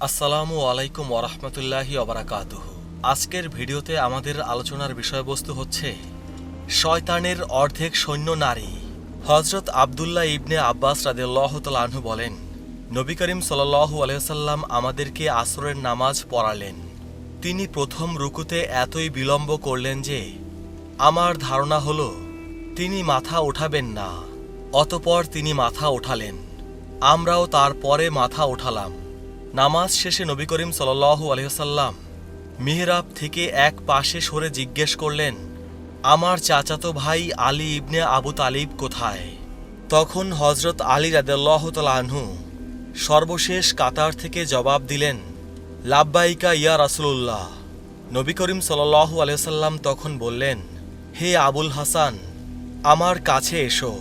আসসালামু আলাইকুম ওরহমতুল্লাহি অবরাকাতুহ আজকের ভিডিওতে আমাদের আলোচনার বিষয়বস্তু হচ্ছে, শয়তানের অর্ধেক সৈন্য নারী। হজরত আবদুল্লাহ ইবনে আব্বাস রাদিয়াল্লাহু তাআলা বলেন, নবী করিম সাল্লাল্লাহু আলাইহি সাল্লাম আমাদেরকে আসরের নামাজ পড়ালেন। তিনি প্রথম রুকুতে এতই বিলম্ব করলেন যে, আমার ধারণা হলো, তিনি মাথা ওঠাবেন না। অতপর তিনি মাথা ওঠালেন। আমরাও তারপরে মাথা ওঠালাম। নামাজ শেষে নবী করিম সাল্লাল্লাহু আলহিহাল্লাম মিহরাব থেকে এক পাশে সরে জিজ্ঞেস করলেন, আমার চাচাতো ভাই আলী ইবনে আবু তালিব কোথায়? তখন হজরত আলী রাদাল্লাহ আনহু সর্বশেষ কাতার থেকে জবাব দিলেন, লাব্বাইকা ইয়া রাসূলুল্লাহ। নবী করিম সাল্লাল্লাহু আলাইসাল্লাম তখন বললেন, হে আবুল হাসান, আমার কাছে এসো।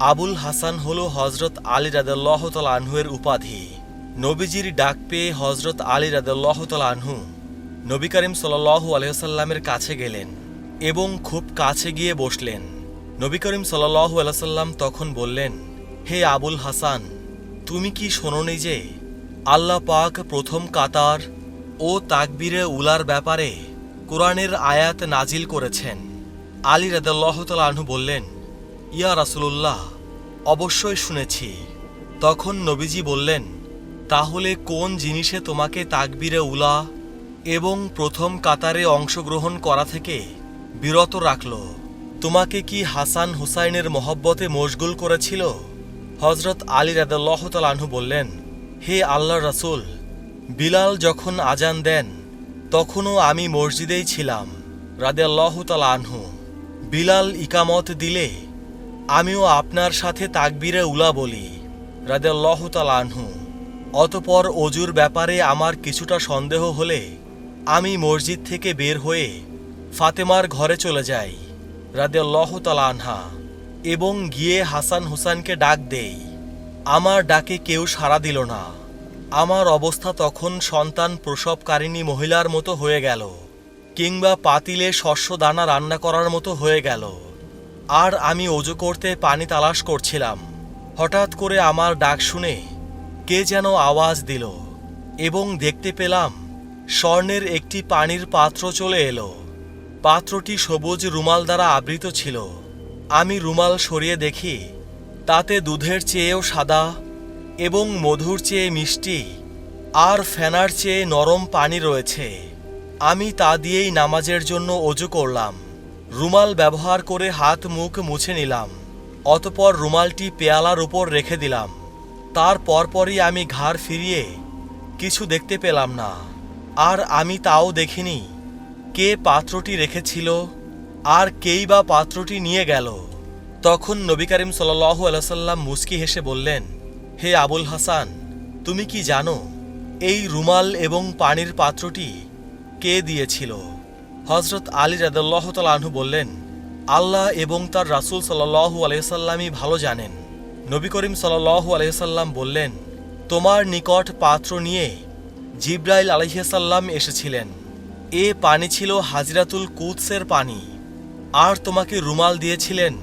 আবুল হাসান হল হজরত আলী আনহুয়ের উপাধি। নবীজির ডাক পেয়ে হজরত আলী রাদাল্লাহ আনহু নবী করিম সাল্লাল্লাহু আলহিহাল্লামের কাছে গেলেন এবং খুব কাছে গিয়ে বসলেন। নবী করিম সাল্লাল্লাহু আলাইসাল্লাম তখন বললেন, হে আবুল হাসান, তুমি কি শোনোনি যে আল্লাহ পাক প্রথম কাতার ও তাকবীরে উলার ব্যাপারে কোরআনের আয়াত নাজিল করেছেন? আলী রাদাল্লাহ আনহু বললেন, ইয়া রাসূলুল্লাহ, অবশ্যই শুনেছি। তখন নবীজি বললেন তাহলে কোন জিনিসে তোমাকে তাকবিরে উলা এবং প্রথম কাতারে অংশগ্রহণ করা থেকে বিরত রাখল? তোমাকে কি হাসান হুসাইনের মহব্বতে মশগুল করেছিল? হজরত আলী রাদাল্লাহ আনহু বললেন, হে আল্লাহ রাসূল, বিলাল যখন আজান দেন, তখনও আমি মসজিদেই ছিলাম। রাদেল্লাহ আনহু, বিলাল ইকামত দিলে আমিও আপনার সাথে তাকবিরে উলা বলি। রাদেল্লাহ আনহু অতপর অজুর ব্যাপারে আমার কিছুটা সন্দেহ হলে আমি মসজিদ থেকে বের হয়ে ফাতেমার ঘরে চলে যাই রাদেল্লাহ আনহা, এবং গিয়ে হাসান হুসানকে ডাক দেই। আমার ডাকে কেউ সাড়া দিল না। আমার অবস্থা তখন সন্তান প্রসবকারিণী মহিলার মতো হয়ে গেল, কিংবা পাতিলে শস্য দানা রান্না করার মতো হয়ে গেল। আর আমি অজু করতে পানি তালাশ করছিলাম। হঠাৎ করে আমার ডাক শুনে কে যেন আওয়াজ দিল এবং দেখতে পেলাম স্বর্ণের একটি পানির পাত্র চলে এলো। পাত্রটি সবুজ রুমাল দ্বারা আবৃত ছিল। আমি রুমাল সরিয়ে দেখি, তাতে দুধের চেয়েও সাদা এবং মধুর চেয়ে মিষ্টি আর ফেনার চেয়ে নরম পানি রয়েছে। আমি তা দিয়েই নামাজের জন্য অজু করলাম। রুমাল ব্যবহার করে হাত মুখ মুছে নিলাম। অতপর রুমালটি পেয়ালার উপর রেখে দিলাম। তার পরপরই আমি ঘাড় ফিরিয়ে কিছু দেখতে পেলাম না। আর আমি তাও দেখিনি কে পাত্রটি রেখেছিল আর কেই বা পাত্রটি নিয়ে গেল। তখন নবী করিম সাল্লাল্লাহু আলাইসাল্লাম মুস্কি হেসে বললেন, হে আবুল হাসান, তুমি কি জানো এই রুমাল এবং পানির পাত্রটি কে দিয়েছিল? হজরত আলী রাদাল্লাহ আনহু বললেন, আল্লাহ এবং তার রাসূল সাল্লাল্লাহু আলাইসাল্লামই ভালো জানেন। নবী করিম সাল্লাল্লাহু আলাইসাল্লাম বললেন, তোমার নিকট পাত্র নিয়ে জিব্রাইল আলহিসাল্লাম এসেছিলেন। এ পানি ছিল হাজিরাতুল কুৎসের পানি, আর তোমাকে রুমাল দিয়েছিলেন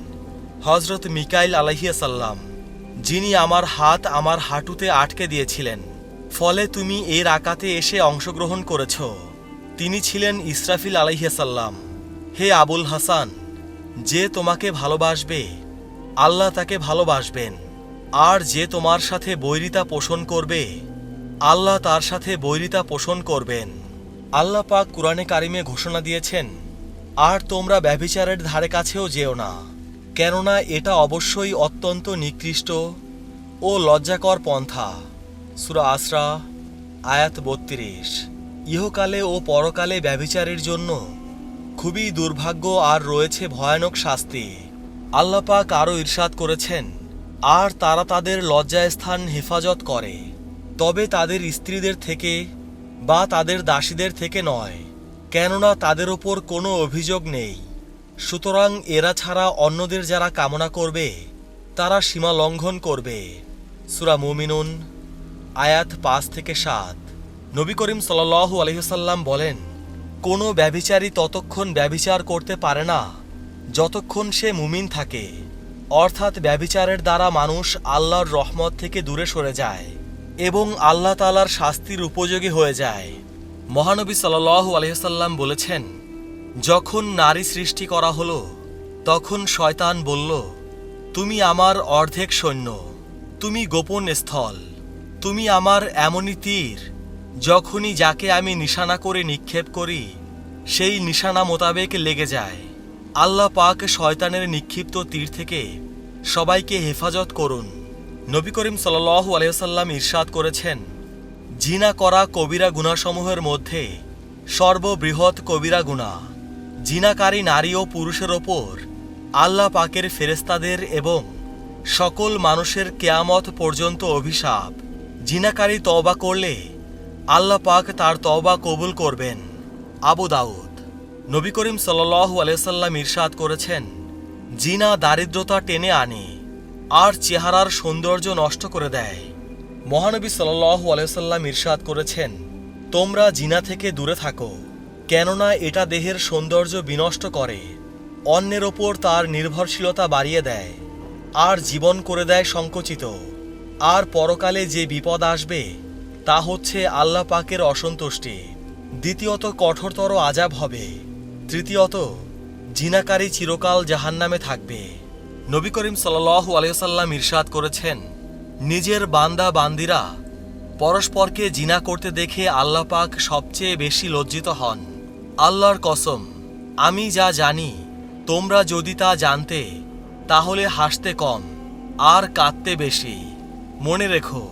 হজরত মিকাইল আলহিয়াসাল্লাম যিনি আমার হাত আমার হাঁটুতে আটকে দিয়েছিলেন। ফলে তুমি এর আকাতে এসে অংশগ্রহণ করেছ। তিনি ছিলেন ইসরাফিল আলহিয়াসাল্লাম হে আবুল হাসান, যে তোমাকে ভালোবাসবে আল্লাহ তাকে ভালোবাসবেন। আর যে তোমার সাথে বৈরিতা পোষণ করবে, আল্লাহ তার সাথে বৈরিতা পোষণ করবেন। আল্লাহ পাক কোরআনে কারিমে ঘোষণা দিয়েছেন, আর তোমরা ব্যভিচারের ধারে কাছেও যেও না, কেননা এটা অবশ্যই অত্যন্ত নিকৃষ্ট ও লজ্জাকর পন্থা। সুরা আসরা, আয়াত বত্রিশ। ইহকালে ও পরকালে ব্যভিচারের জন্য খুবই দুর্ভাগ্য আর রয়েছে ভয়ানক শাস্তি। আল্লাপাক আরও ইরশাদ করেছেন, আর তারা তাদের লজ্জাস্থান হেফাজত করে। তবে তাদের স্ত্রীদের থেকে বা তাদের দাসীদের থেকে নয়, কেননা তাদের ওপর কোনো অভিযোগ নেই। সুতরাং এরা ছাড়া অন্যদের যারা কামনা করবে, তারা সীমা লঙ্ঘন করবে। সুরা মুমিনুন, আয়াত পাঁচ থেকে সাত। নবী করিম সাল্লাল্লাহু আলহিহাল্লাম বলেন, কোনো ব্যভিচারী ততক্ষণ ব্যভিচার করতে পারে না যতক্ষণ সে মুমিন থাকে, অর্থাৎ ব্যভিচারের দ্বারা মানুষ আল্লাহর রহমত থেকে দূরে সরে যায় এবং আল্লাহ তালার শাস্তির উপযোগী হয়ে যায়। মহানবী সাল্লাহ আলহিসাল্লাম বলেছেন, যখন নারী সৃষ্টি করা হলো, তখন শয়তান বলল, তুমি আমার অর্ধেক সৈন্য, তুমি গোপন স্থল, তুমি আমার এমনই তীর, যখনই যাকে আমি নিশানা করে নিক্ষেপ করি, সেই নিশানা মোতাবেক লেগে যায়। আল্লাহ পাক শয়তানের নিক্ষিপ্ত তীর থেকে সবাইকে হেফাজত করুন। নবী করিম সাল্লাল্লাহু আলাইসাল্লাম ইরশাদ করেছেন, জিনা করা কবিরা গুণাসমূহের মধ্যে সর্ববৃহৎ কবিরা গুণা জিনাকারী নারী ও পুরুষের ওপর আল্লাহ পাকের ফেরেস্তাদের এবং সকল মানুষের কেয়ামত পর্যন্ত অভিশাপ। জিনাকারী তওবা করলে আল্লাহ পাক তার তওবা কবুল করবেন। আবু দাউদ। নবী করিম সাল্লাল্লাহু আলাইসাল্লাম ইরশাদ করেছেন, জিনা দারিদ্রতা টেনে আনে, আর চেহারার সৌন্দর্য নষ্ট করে দেয়। মহানবী সাল্লাল্লাহু আলাইসাল্লাম ইরশাদ করেছেন, তোমরা জিনা থেকে দূরে থাকো, কেননা এটা দেহের সৌন্দর্য বিনষ্ট করে, অন্যের ওপর তার নির্ভরশীলতা বাড়িয়ে দেয়, আর জীবন করে দেয় সংকুচিত। আর পরকালে যে বিপদ আসবে, তা হচ্ছে আল্লাহ পাকের অসন্তুষ্টি। দ্বিতীয়ত কঠোরতর আজাব হবে। তৃতীয়ত, জিনাকারী চিরকাল জাহান্নামে থাকবে। নবী করিম সাল্লাল্লাহু আলাইসাল্লাম ইরশাদ করেছেন, নিজের বান্দা বান্দিরা পরস্পরকে জিনা করতে দেখে আল্লাহ পাক সবচেয়ে বেশি লজ্জিত হন। আল্লাহর কসম, আমি যা জানি, তোমরা যদি তা জানতে, তাহলে হাসতে কম, আর কাঁদতে বেশি। মনে রেখো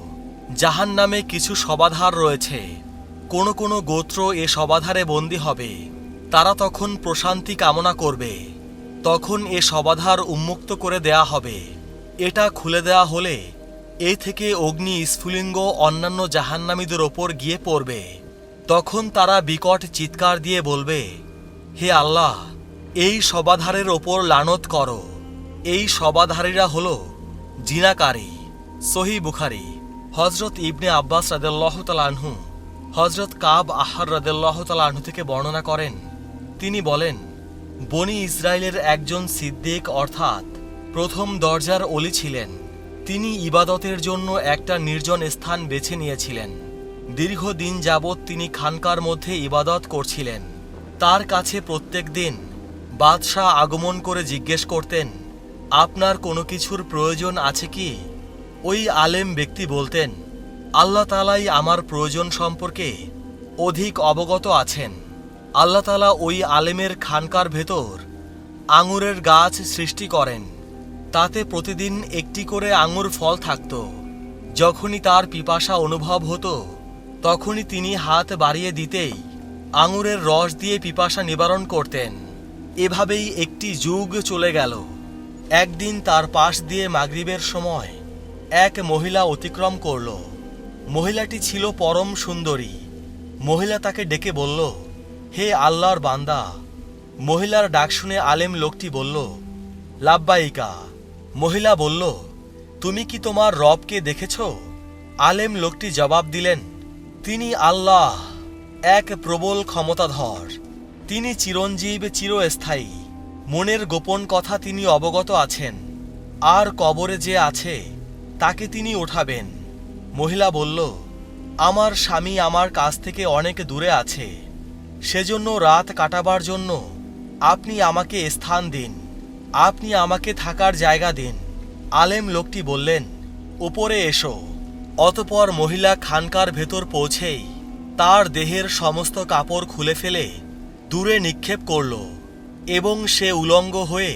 জাহান নামে কিছু সবাধার রয়েছে, কোনো কোনো গোত্র এ সবাধারে বন্দী হবে। তারা তখন প্রশান্তি কামনা করবে। তখন এ সবাধার উন্মুক্ত করে দেয়া হবে। এটা খুলে দেয়া হলে এ থেকে অগ্নি স্ফুলিঙ্গ অন্যান্য জাহান্নামীদের ওপর গিয়ে পড়বে। তখন তারা বিকট চিৎকার দিয়ে বলবে, হে আল্লাহ, এই সবাধারের ওপর লানত করো। এই সবাধারীরা হল জিনাকারী, সহি বুখারি হজরত ইবনে আব্বাস রাদেল্লাহ তালাহু হজরত কাব আহার রাদেল্লাহ তালাহু থেকে বর্ণনা করেন। তিনি বলেন, বনি ইসরায়েলের একজন সিদ্দিক অর্থাৎ প্রথম দরজার অলি ছিলেন। তিনি ইবাদতের জন্য একটা নির্জন স্থান বেছে নিয়েছিলেন। দীর্ঘদিন যাবৎ তিনি খানকার মধ্যে ইবাদত করছিলেন। তার কাছে প্রত্যেক দিন বাদশাহ আগমন করে জিজ্ঞেস করতেন, আপনার কোনো কিছুর প্রয়োজন আছে কি? ওই আলেম ব্যক্তি বলতেন, আল্লাহ তালাই আমার প্রয়োজন সম্পর্কে অধিক অবগত আছেন। আল্লাহ তালা ওই আলেমের খানকার ভেতর আঙুরের গাছ সৃষ্টি করেন। তাতে প্রতিদিন একটি করে আঙুর ফল থাকত। যখনই তার পিপাসা অনুভব হতো, তখনই তিনি হাত বাড়িয়ে দিতেই আঙুরের রস দিয়ে পিপাসা নিবারণ করতেন। এভাবেই একটি যুগ চলে গেল। একদিন তার পাশ দিয়ে মাগরিবের সময় এক মহিলা অতিক্রম করল। মহিলাটি ছিল পরম সুন্দরী। মহিলা তাকে ডেকে বলল হে আল্লাহর বান্দা, মহিলার ডাক শুনে আলেম লোকটি বলল লাব্বাইকা মহিলা বলল, তুমি কি তোমার রবকে দেখেছ? আলেম লোকটি জবাব দিলেন, তিনি আল্লাহ, এক প্রবল ক্ষমতাধর। তিনি চিরঞ্জীব চিরস্থায়ী। মনের গোপন কথা তিনি অবগত আছেন। আর কবরে যে আছে, তাকে তিনি ওঠাবেন। মহিলা বলল, আমার স্বামী আমার কাছ থেকে অনেক দূরে আছে। সেজন্য রাত কাটাবার জন্য আপনি আমাকে স্থান দিন, আপনি আমাকে থাকার জায়গা দিন। আলেম লোকটি বললেন, উপরে এসো। অতপর মহিলা খানকার ভেতর পৌঁছেই তার দেহের সমস্ত কাপড় খুলে ফেলে দূরে নিক্ষেপ করল এবং সে উলঙ্গ হয়ে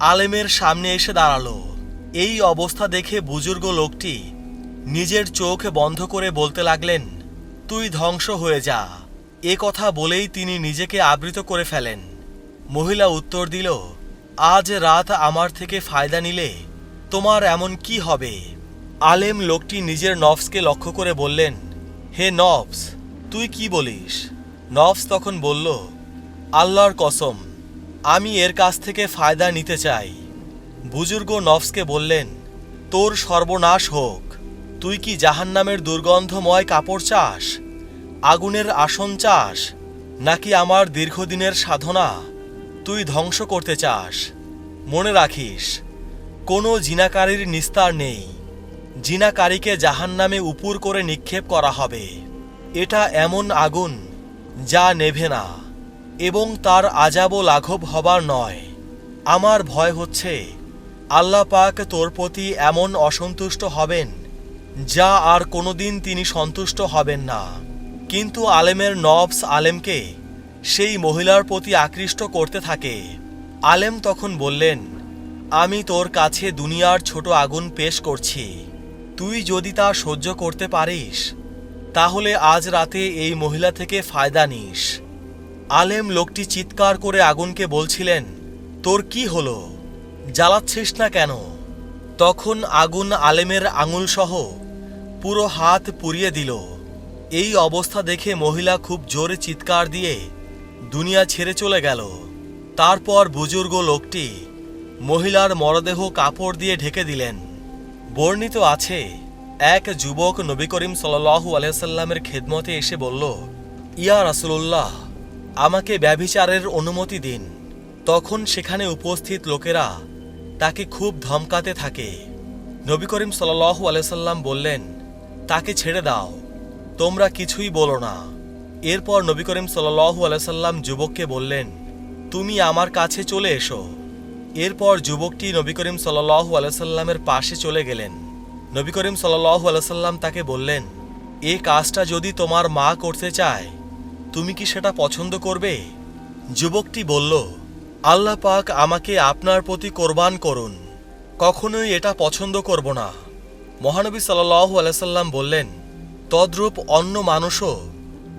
আলেমের সামনে এসে দাঁড়াল। এই অবস্থা দেখে বুজুর্গ লোকটি নিজের চোখ বন্ধ করে বলতে লাগলেন, তুই ধ্বংস হয়ে যা। এ কথা বলেই তিনি নিজেকে আবৃত করে ফেলেন। মহিলা উত্তর দিল, আজ রাত আমার থেকে ফায়দা নিলে তোমার এমন কি হবে? আলেম লোকটি নিজের নফসকে লক্ষ্য করে বললেন, হে নফস, তুই কি বলিস? নফস তখন বলল, আল্লাহর কসম, আমি এর কাছ থেকে ফায়দা নিতে চাই। বুজুর্গ নফসকে বললেন, তোর সর্বনাশ হোক, তুই কি জাহান্নামের দুর্গন্ধময় কাপড় চাস? আগুনের আসন চাস, নাকি আমার দীর্ঘদিনের সাধনা? তুই ধ্বংস করতে চাস। মনে রাখিস, কোনো জিনাকারীর নিস্তার নেই। জিনাকারীকে জাহান্নামে উপুর করে নিক্ষেপ করা হবে। এটা এমন আগুন যা নেভে না, এবং তার আজাবও লাঘব হবার নয়। আমার ভয় হচ্ছে, আল্লাহ পাক তোর প্রতি এমন অসন্তুষ্ট হবেন যা আর কোনোদিন তিনি সন্তুষ্ট হবেন না। কিন্তু আলেমের নবস আলেমকে সেই মহিলার প্রতি আকৃষ্ট করতে থাকে। আলেম তখন বললেন, আমি তোর কাছে দুনিয়ার ছোট আগুন পেশ করছি। তুই যদি তা সহ্য করতে পারিস, তাহলে আজ রাতে এই মহিলা থেকে ফায়দা নিস। আলেম লোকটি চিৎকার করে আগুনকে বলছিলেন, তোর কি হলো? জ্বালাচ্ছিস না কেন? তখন আগুন আলেমের আঙুলসহ পুরো হাত পুড়িয়ে দিল। এই অবস্থা দেখে মহিলা খুব জোরে চিৎকার দিয়ে দুনিয়া ছেড়ে চলে গেল। তারপর বুজুর্গ লোকটি মহিলার মরদেহ কাপড় দিয়ে ঢেকে দিলেন। বর্ণিত আছে, এক যুবক নবী করিম সাল্লাহু আলাইসাল্লামের খেদমতে এসে বলল, ইয়া রাসুলুল্লাহ, আমাকে ব্যভিচারের অনুমতি দিন। তখন সেখানে উপস্থিত লোকেরা তাকে খুব ধমকাতে থাকে। নবী করিম সাল্লাহু আলাইসাল্লাম বললেন, তাকে ছেড়ে দাও। তোমরা কিছুই বলো না। এরপর নবী করিম সাল্লাহু আলাইসাল্লাম যুবককে বললেন, তুমি আমার কাছে চলে এসো। এরপর যুবকটি নবী করিম সাল্লাহু আলাইসাল্লামের পাশে চলে গেলেন। নবী করিম সাল্লাহু আলাইসাল্লাম তাকে বললেন, এ কাজটা যদি তোমার মা করতে চায়, তুমি কি সেটা পছন্দ করবে? যুবকটি বলল, আল্লাহ পাক আমাকে আপনার প্রতি কোরবান করুন। কখনোই এটা পছন্দ করব না। মহানবী সাল্লাহু আলাইসাল্লাম বললেন তদ্রূপ অন্য মানুষও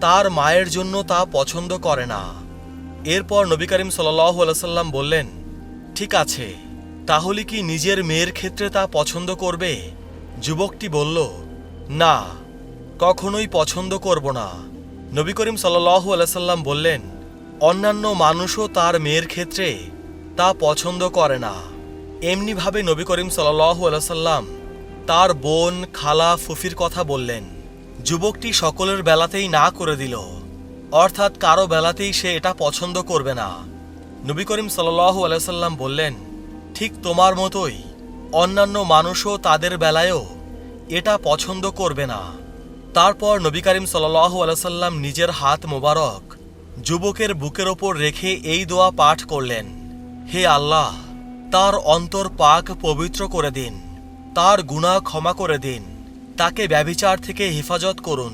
তার মায়ের জন্য তা পছন্দ করে না। এরপর নবী করিম আলাইসাল্লাম বললেন, ঠিক আছে, তাহলে কি নিজের মেয়ের ক্ষেত্রে তা পছন্দ করবে? যুবকটি বলল, না, কখনোই পছন্দ করব না। নবী করিম সাল্লাহু আলাইসাল্লাম বললেন, অন্যান্য মানুষও তার মেয়ের ক্ষেত্রে তা পছন্দ করে না। এমনিভাবে নবী করিম সাল্লাহু আলাইসাল্লাম তার বোন খালা ফুফির কথা বললেন। যুবকটি সকলের বেলাতেই না করে দিল। অর্থাৎ কারও বেলাতেই সে এটা পছন্দ করবে না। নবী করিম সাল্লাহু আলাইসাল্লাম বললেন, ঠিক তোমার মতোই, অন্যান্য মানুষও তাদের বেলায়ও এটা পছন্দ করবে না। তারপর নবী করিম সাল্লাহু আলাইসাল্লাম নিজের হাত মোবারক যুবকের বুকের ওপর রেখে এই দোয়া পাঠ করলেন, হে আল্লাহ, তার অন্তর পাক পবিত্র করে দিন, তার গুণা ক্ষমা করে দিন। তাকে ব্যভিচার থেকে হেফাজত করুন।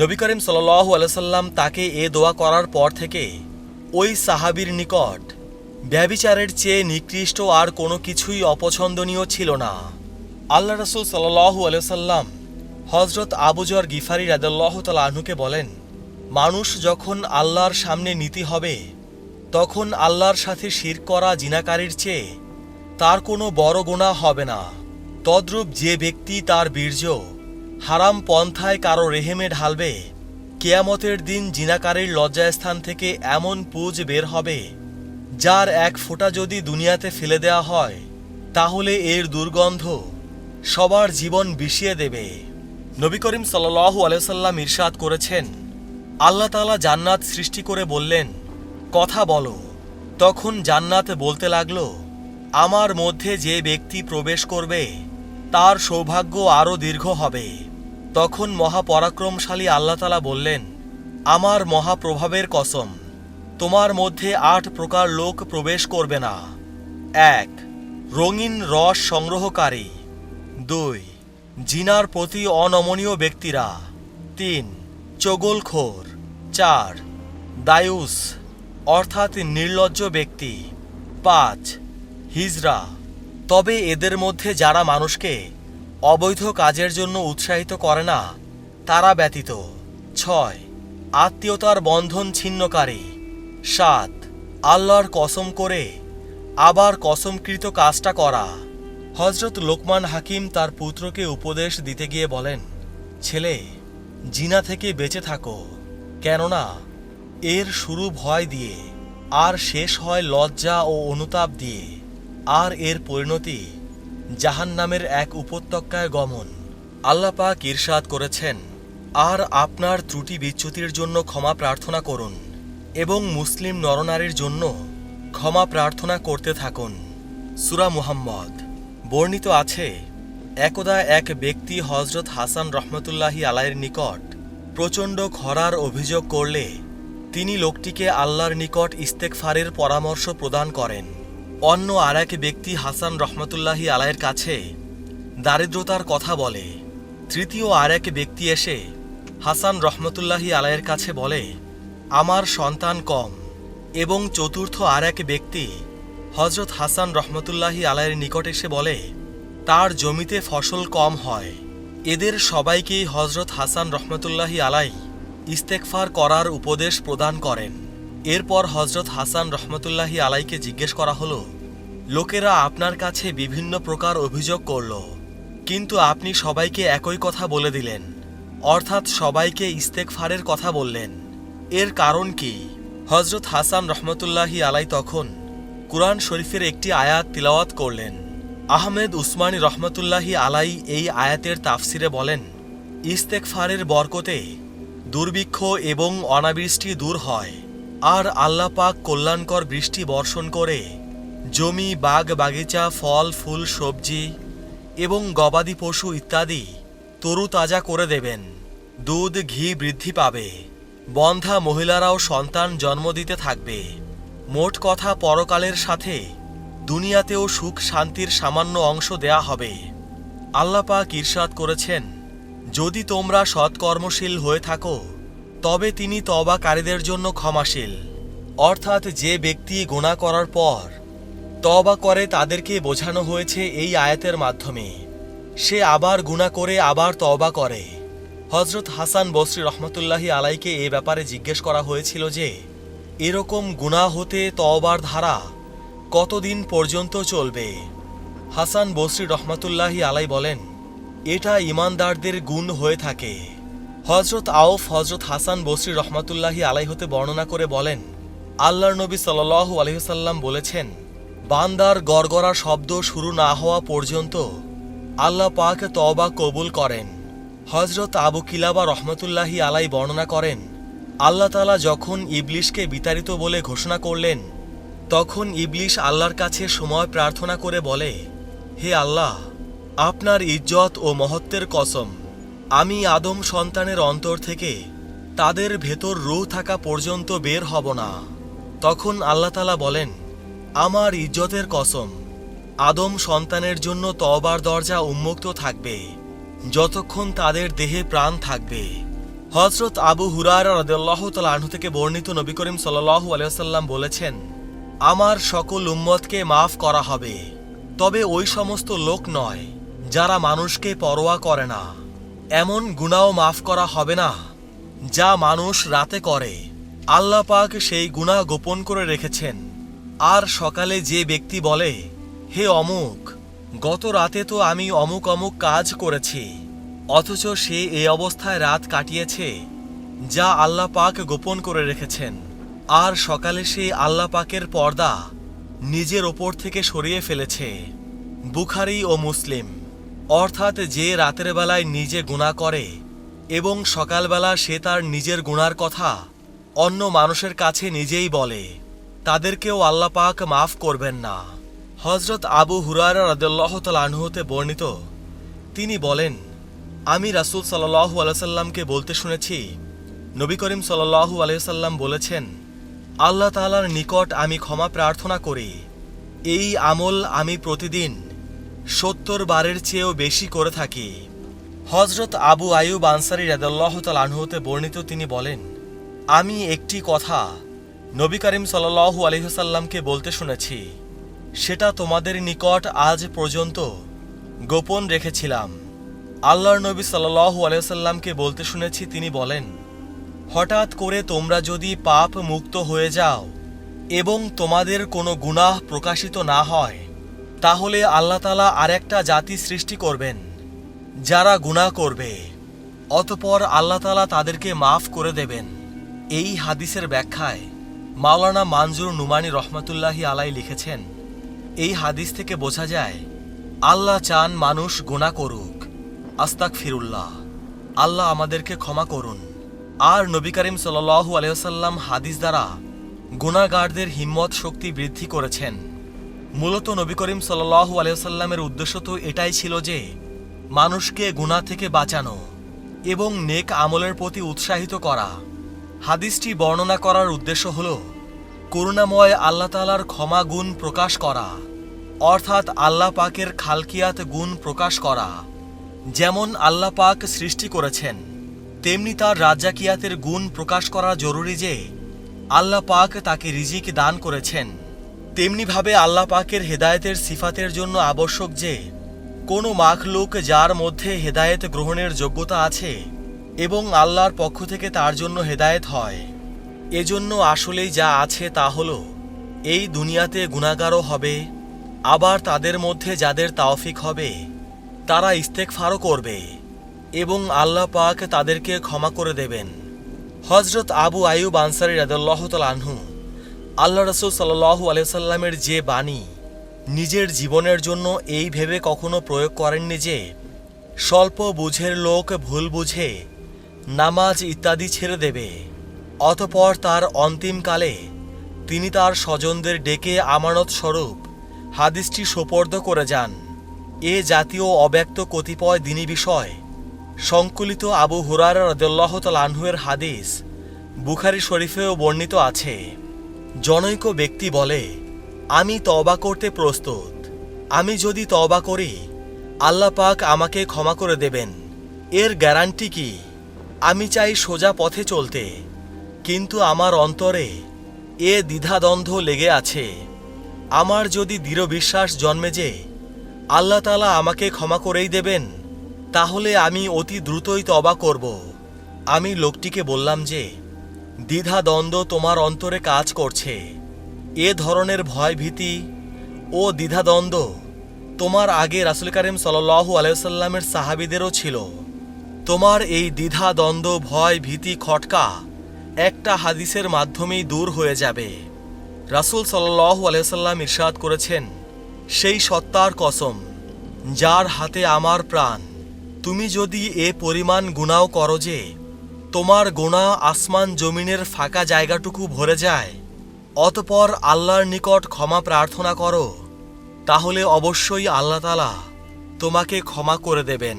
নবী করিম সাল্লাহু আলাইসাল্লাম তাকে এ দোয়া করার পর থেকে ওই সাহাবির নিকট ব্যভিচারের চেয়ে নিকৃষ্ট আর কোনো কিছুই অপছন্দনীয় ছিল না। আল্লাহ রসুল সাল্লাহু আলাইসাল্লাম হজরত আবুজর গিফারি রাদাল্লাহ তালাহুকে বলেন, মানুষ যখন আল্লাহর সামনে নীতি হবে, তখন আল্লাহর সাথে শির করা জিনাকারীর চেয়ে তার কোনো বড় গোনা হবে না। তদ্রূপ যে ব্যক্তি তার বীর্য হারাম পন্থায় কারও রেহেমে ঢালবে, কেয়ামতের দিন জিনাকারীর লজ্জাস্থান থেকে এমন পুজ বের হবে, যার এক ফোঁটা যদি দুনিয়াতে ফেলে দেওয়া হয়, তাহলে এর দুর্গন্ধ সবার জীবন বিষিয়ে দেবে। নবী করিম সাল্লাহু আলাইসাল্লাম ইরশাদ করেছেন, আল্লাহ তালা জান্নাত সৃষ্টি করে বললেন, কথা বলো। তখন জান্নাত বলতে লাগল, আমার মধ্যে যে ব্যক্তি প্রবেশ করবে তার সৌভাগ্য আরও দীর্ঘ হবে। তখন মহাপরাক্রমশালী আল্লাহ তালা বললেন, আমার মহাপ্রভাবের কসম, তোমার মধ্যে আট প্রকার লোক প্রবেশ করবে না। এক, রঙিন রস সংগ্রহকারী। দুই, জিনার প্রতি অনমনীয় ব্যক্তিরা। তিন, চগলখোর। চার, দায়ুস, অর্থাৎ নির্লজ্জ ব্যক্তি। পাঁচ, হিজরা। তবে এদের মধ্যে যারা মানুষকে অবৈধ কাজের জন্য উৎসাহিত করে না, তারা ব্যতীত। ছয়, আত্মীয়তার বন্ধন ছিন্নকারী। সাত, আল্লাহর কসম করে আবার কসমকৃত কাজটা করা। হজরত লোকমান হাকিম তার পুত্রকে উপদেশ দিতে গিয়ে বলেন, ছেলে, জিনা থেকে বেঁচে থাকো। কেননা এর শুরু ভয় দিয়ে, আর শেষ হয় লজ্জা ও অনুতাপ দিয়ে। আর এর পরিণতি জাহান নামের এক উপত্যকায় গমন। আল্লাপাক ঈর্ষাদ করেছেন, আর আপনার ত্রুটি বিচ্যুতির জন্য ক্ষমা প্রার্থনা করুন এবং মুসলিম নরনারীর জন্য ক্ষমা প্রার্থনা করতে থাকুন। সুরা মুহাম্মদ। বর্ণিত আছে, একদা এক ব্যক্তি হজরত হাসান রহমতুল্লাহি আলাইয়ের নিকট প্রচণ্ড খরার অভিযোগ করলে তিনি লোকটিকে আল্লাহর নিকট ইস্তেকফারের পরামর্শ প্রদান করেন। অন্য আর এক ব্যক্তি হাসান রহমতুল্লাহি আলায়ের কাছে দারিদ্রতার কথা বলে। তৃতীয় আর এক ব্যক্তি এসে হাসান রহমতুল্লাহি আলায়ের কাছে বলে, আমার সন্তান কম। এবং চতুর্থ আর এক ব্যক্তি হজরত হাসান রহমতুল্লাহি আলায়ের নিকট এসে বলে, তার জমিতে ফসল কম হয়। এদের সবাইকেই হজরত হাসান রহমতুল্লাহি আলাই ইস্তেকফার করার উপদেশ প্রদান করেন। এরপর হজরত হাসান রহমতুল্লাহি আলাইকে জিজ্ঞেস করা হলো, লোকেরা আপনার কাছে বিভিন্ন প্রকার অভিযোগ করল, কিন্তু আপনি সবাইকে একই কথা বলে দিলেন, অর্থাৎ সবাইকে ইস্তেকফারের কথা বললেন। এর কারণ কি? হজরত হাসান রহমতুল্লাহি আলাই তখন কুরআন শরীফের একটি আয়াত তিলাওয়াত করলেন। আহমেদ উসমানী রহমতুল্লাহি আলাই এই আয়াতের তাফসিরে বলেন ইস্তেকফারের বরকতে দুর্ভিক্ষ এবং অনাবৃষ্টি দূর হয়। আর আল্লাহ পাক কল্যাণকর বৃষ্টি বর্ষণ করে। জমি, বাগ, বাগিচা, ফল, ফুল, সবজি এবং গবাদি পশু ইত্যাদি তরুতাজা করে দেবেন। দুধ, ঘি বৃদ্ধি পাবে। বন্ধা মহিলারাও সন্তান জন্ম দিতে থাকবে। মোট কথা পরকালের সাথে দুনিয়াতেও সুখ শান্তির সামান্য অংশ দেয়া হবে। আল্লাপাক ঈর্ষাদ করেছেন, যদি তোমরা সৎকর্মশীল হয়ে থাকো তবে তিনি তবাকারীদের জন্য ক্ষমাশীল। অর্থাৎ যে ব্যক্তি গোনা করার পর তবা করে তাদেরকে বোঝানো হয়েছে এই আয়াতের মাধ্যমে। সে আবার গুণা করে আবার তবা করে। হজরত হাসান বসরি রহমতুল্লাহি আলাইকে এ ব্যাপারে জিজ্ঞেস করা হয়েছিল যে, এরকম গুণা হতে তওবার ধারা কতদিন পর্যন্ত চলবে? হাসান বসরি রহমতুল্লাহি আলাই বলেন, এটা ইমানদারদের গুণ হয়ে থাকে। হজরত আউফ হজরত হাসান বসরি রহমাতুল্লাহি আলাই হতে বর্ণনা করে বলেন, আল্লাহর নবী সাল্লাল্লাহু আলহিহাল্লাম বলেছেন, বান্দার গড়গড়া শব্দ শুরু না হওয়া পর্যন্ত আল্লাহ পাক তওবা কবুল করেন। হজরত আবু কিলাবা রহমতুল্লাহি আলাই বর্ণনা করেন, আল্লাহ তালা যখন ইবলিশকে বিতাড়িত বলে ঘোষণা করলেন, তখন ইবলিশ আল্লাহর কাছে সময় প্রার্থনা করে বলে, হে আল্লাহ, আপনার ইজ্জত ও মহত্বের কসম। আমি আদম সন্তানের অন্তর থেকে তাদের ভেতর রুহ থাকা পর্যন্ত বের হব না। তখন আল্লাহ তালা বলেন, আমার ইজ্জতের কসম, আদম সন্তানের জন্য তবার দরজা উন্মুক্ত থাকবে, যতক্ষণ তাদের দেহে প্রাণ থাকবে। হজরত আবু হুরার রদাল্লাহ তালাহু থেকে বর্ণিত নবী করিম সাল্লাহু আলিয়াল্লাম বলেছেন, আমার সকল উম্মতকে মাফ করা হবে, তবে ওই সমস্ত লোক নয় যারা মানুষকে পরোয়া করে না। এমন গুণাও মাফ করা হবে না, যা মানুষ রাতে করে। আল্লাহ পাক সেই গুণা গোপন করে রেখেছেন। আর সকালে যে ব্যক্তি বলে, হে অমুক, গত রাতে তো আমি অমুক অমুক কাজ করেছি, অথচ সে এই অবস্থায় রাত কাটিয়েছে, যা আল্লাহ পাক গোপন করে রেখেছেন। আর সকালে সে আল্লাহ পাকের পর্দা নিজের ওপর থেকে সরিয়ে ফেলেছে, বুখারি ও মুসলিম। অর্থাৎ যে রাতের বেলায় নিজে গুণা করে এবং সকালবেলা সে তার নিজের গুণার কথা অন্য মানুষের কাছে নিজেই বলে, তাদেরকেও আল্লাপাক মাফ করবেন না। হজরত আবু হুরারা রদুল্লাহ তালাহতে বর্ণিত, তিনি বলেন, আমি রাসুল সাল্লাহু আলাইসাল্লামকে বলতে শুনেছি, নবী করিম সাল্লাহু আলাইসাল্লাম বলেছেন, আল্লাহ তালার নিকট আমি ক্ষমা প্রার্থনা করি, এই আমল আমি প্রতিদিন সত্তর বারের চেয়েও বেশি করে থাকি। হজরত আবু আয়ুব আনসারি রাদাল্লাহ তালাহতে বর্ণিত তিনি বলেন, আমি একটি কথা নবী করিম সাল্লাহু আলহিহাল্লামকে বলতে শুনেছি। সেটা তোমাদের নিকট আজ পর্যন্ত গোপন রেখেছিলাম। আল্লাহর নবী সাল্লাহু আলাইসাল্লামকে বলতে শুনেছি, তিনি বলেন, হঠাৎ করে তোমরা যদি পাপ মুক্ত হয়ে যাও এবং তোমাদের কোনো গুনাহ প্রকাশিত না হয় তাহলে আল্লাহ তালা আরেকটা জাতি সৃষ্টি করবেন, যারা গুনাহ করবে। অতপর আল্লাহ তালা তাদেরকে মাফ করে দেবেন। এই হাদিসের ব্যাখ্যায় মাওলানা মানজুর নুমানি রহমতুল্লাহি আলাই লিখেছেন, এই হাদিস থেকে বোঝা যায়, আল্লাহ চান মানুষ গুণা করুক। আস্তাক ফিরুল্লাহ আল্লাহ আমাদেরকে ক্ষমা করুন। আর নবী করিম সাল্লাহু আলহাম হাদিস দ্বারা গুণাগারদের হিম্মত শক্তি বৃদ্ধি করেছেন। মূলত নবী করিম সাল্লাহু আলহামের উদ্দেশ্য তো এটাই ছিল যে, মানুষকে গুনাহ থেকে বাঁচানো এবং নেক আমলের প্রতি উৎসাহিত করা। হাদিসটি বর্ণনা করার উদ্দেশ্য হল, করুণাময় আল্লাহ তালার ক্ষমা গুণ প্রকাশ করা, অর্থাৎ আল্লাহ পাকের খালকিয়াত গুণ প্রকাশ করা। যেমন আল্লাহ পাক সৃষ্টি করেছেন, তেমনি তার রাজ্জাকিয়াতের গুণ প্রকাশ করা জরুরি যে, আল্লাহ পাক তাকে রিজিক দান করেছেন। তেমনিভাবে আল্লাহ পাকের হেদায়েতের সিফাতের জন্য আবশ্যক যে, কোনো মাখলুক যার মধ্যে হেদায়েত গ্রহণের যোগ্যতা আছে এবং আল্লাহর পক্ষ থেকে তার জন্য হেদায়েত হয়। এজন্য আসলেই যা আছে তা হল, এই দুনিয়াতে গুণাগারও হবে, আবার তাদের মধ্যে যাদের তাওফিক হবে, তারা ইস্তেকফারও করবে এবং আল্লাহ পাক তাদেরকে ক্ষমা করে দেবেন। হজরত আবু আয়ুব আনসারি রাদুল্লাহ আনহু আল্লাহ রসুল সাল্লু আলিয়াল্লামের যে বাণী নিজের জীবনের জন্য এই ভেবে কখনো প্রয়োগ করেননি যে স্বল্প বুঝের লোক ভুল বুঝে নামাজ ইত্যাদি ছেড়ে দেবে। অতপর তার অন্তিমকালে তিনি তার স্বজনদের ডেকে আমানত স্বরূপ হাদিসটি সোপর্দ করে যান। এ জাতীয় অব্যক্ত কতিপয় দিনী বিষয় সংকলিত আবু হুরার রদুল্লাহ আনহুয়ের হাদিস বুখারি শরীফেও বর্ণিত আছে। জনৈক ব্যক্তি বলে, আমি তবা করতে প্রস্তুত। আমি যদি তবা করি, আল্লাহ পাক আমাকে ক্ষমা করে দেবেন। এর গ্যারান্টি কি? আমি চাই সোজা পথে চলতে, কিন্তু আমার অন্তরে এ দ্বিধাদ্বন্দ্ব লেগে আছে। আমার যদি দৃঢ় বিশ্বাস জন্মে যে, আল্লাহ তালা আমাকে ক্ষমা করেই দেবেন, তাহলে আমি অতি দ্রুতই তবা করব। আমি লোকটিকে বললাম যে দ্বিধাদ্বন্দ্ব তোমার অন্তরে কাজ করছে। এ ধরনের ভয় ভীতি ও দ্বিধাদ্বন্দ্ব তোমার আগে রাসুল করিম সাল্লাহু আলাইসাল্লামের সাহাবিদেরও ছিল। তোমার এই দ্বিধা দ্বন্দ্ব, ভয়, ভীতি, খটকা একটা হাদিসের মাধ্যমেই দূর হয়ে যাবে। রাসুল সাল্লাহু আলাইসাল্লাম ইরশাদ করেছেন, সেই সত্তার কসম, যার হাতে আমার প্রাণ, তুমি যদি এ পরিমাণ গুণাও করো যে তোমার গোনা আসমান জমিনের ফাঁকা জায়গাটুকু ভরে যায়। অতপর আল্লাহর নিকট ক্ষমা প্রার্থনা করো, তাহলে অবশ্যই আল্লাহ তালা তোমাকে ক্ষমা করে দেবেন।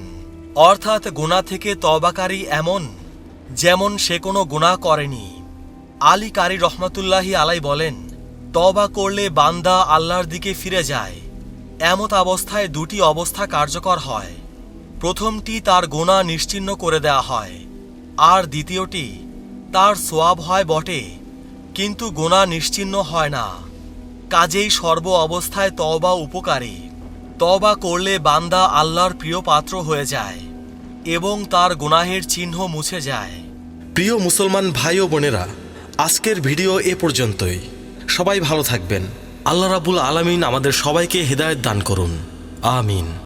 অর্থাৎ গোনা থেকে তবাকারী এমন, যেমন সে কোনো গোনা করেনি। আলী কারি রহমতুল্লাহি আলাই বলেন তবা করলে বান্দা আল্লাহর দিকে ফিরে যায়। এমত অবস্থায় দুটি অবস্থা কার্যকর হয়। প্রথমটি তার গোনা নিশ্চিহ্ন করে দেয়া হয় আর দ্বিতীয়টি, তার সোয়াব হয় বটে, কিন্তু গোনা নিশ্চিহ্ন হয় না। কাজেই সর্ব অবস্থায় তওবা উপকারী। তওবা করলে বান্দা আল্লাহর প্রিয় পাত্র হয়ে যায় এবং তার গুনাহের চিহ্ন মুছে যায়। প্রিয় মুসলমান ভাই ও বোনেরা, আজকের ভিডিও এ পর্যন্তই। সবাই ভালো থাকবেন। আল্লাহ রাবুল আলামিন আমাদের সবাইকে হেদায়েত দান করুন। আমিন।